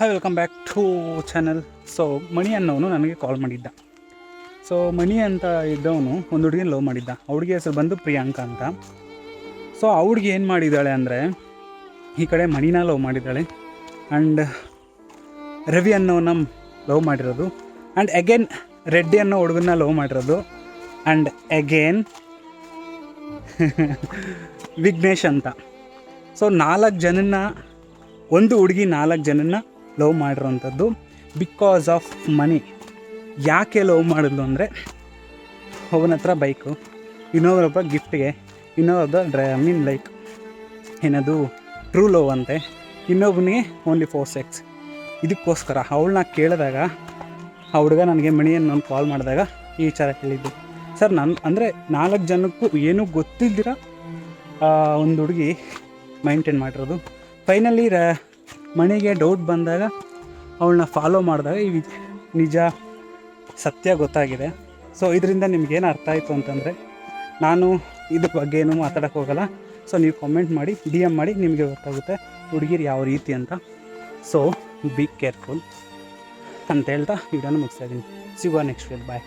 Hi welcome back to channel so Mani ಅನ್ನೋನು ನನಗೆ ಕಾಲ್ ಮಾಡಿದ್ದ. ಸೊ ಮಣಿ ಅಂತ ಇದ್ದವನು ಒಂದು ಹುಡುಗಿನ ಲವ್ ಮಾಡಿದ್ದ. ಅವಳಿಗೆ ಹೆಸರು ಬಂದು ಪ್ರಿಯಾಂಕಾ ಅಂತ. ಸೊ ಹುಡುಗಿ ಏನು ಮಾಡಿದ್ದಾಳೆ ಅಂದರೆ, ಈ ಕಡೆ ಮಣಿನ ಲವ್ ಮಾಡಿದ್ದಾಳೆ. ಆ್ಯಂಡ್ ರವಿ ಅನ್ನೋನ ಲವ್ ಮಾಡಿರೋದು. ಆ್ಯಂಡ್ ಅಗೇನ್ ರೆಡ್ಡಿ ಅನ್ನೋ ಹುಡುಗನ ಲವ್ ಮಾಡಿರೋದು. ಆ್ಯಂಡ್ ಅಗೇನ್ ವಿಘ್ನೇಶ್ ಅಂತ. ಸೊ ನಾಲ್ಕು ಜನನ್ನ, ಒಂದು ಹುಡುಗಿ ನಾಲ್ಕು ಜನನ್ನ ಲವ್ ಮಾಡಿರೋವಂಥದ್ದು ಬಿಕಾಸ್ ಆಫ್ ಮನಿ ಯಾಕೆ ಲವ್ ಮಾಡಿದ್ಲು ಅಂದರೆ ಒಬ್ಬನ ಹತ್ರ ಬೈಕು ಇನ್ನೊಬ್ಬರೊಬ್ಬ ಗಿಫ್ಟ್ಗೆ ಇನ್ನೊಬ್ಬ ಡ್ರೈ ಐ ಮೀನ್ ಲೈಕ್ ಏನದು ಟ್ರೂ ಲವ್ ಅಂತೆ. ಇನ್ನೊಬ್ಬನಿಗೆ ಓನ್ಲಿ ಫೋರ್ ಸೆಕ್ಸ್ ಇದಕ್ಕೋಸ್ಕರ ಅವಳನ್ನ ಕೇಳಿದಾಗ, ಆ ಹುಡುಗ ನನಗೆ ಮಣಿಯನ್ನು ನಾನು ಕಾಲ್ ಮಾಡಿದಾಗ ಈ ವಿಚಾರ ಹೇಳಿದ್ದು. ಸರ್ ನನ್ನ ಅಂದರೆ ನಾಲ್ಕು ಜನಕ್ಕೂ ಏನೂ ಗೊತ್ತಿಲ್ದಿರ ಒಂದು ಹುಡುಗಿ ಮೈಂಟೈನ್ ಮಾಡಿರೋದು. ಫೈನಲಿ ರ ಮಣಿಗೆ ಡೌಟ್ ಬಂದಾಗ ಅವಳನ್ನ ಫಾಲೋ ಮಾಡಿದಾಗ ಈ ನಿಜ, ಸತ್ಯ ಗೊತ್ತಾಗಿದೆ. ಸೊ ಇದರಿಂದ ನಿಮ್ಗೇನು ಅರ್ಥ ಆಯಿತು ಅಂತಂದರೆ, ನಾನು ಇದ್ರ ಬಗ್ಗೆ ಏನೂ ಮಾತಾಡೋಕ್ಕೆ ಹೋಗಲ್ಲ. ಸೊ ನೀವು ಕಾಮೆಂಟ್ ಮಾಡಿ ಡಿ ಎಂ ಮಾಡಿ, ನಿಮಗೆ ಗೊತ್ತಾಗುತ್ತೆ ಹುಡುಗಿರು ಯಾವ ರೀತಿ ಅಂತ. ಸೊ ಬಿ ಕೇರ್ಫುಲ್ ಅಂತ ಹೇಳ್ತಾ ವಿಡಿಯೋನ ಮುಗಿಸ್ತಾ ಇದ್ದೀನಿ ಸಿಗುವ ನೆಕ್ಸ್ಟ್ ವೀಲ್ ಬಾಯ್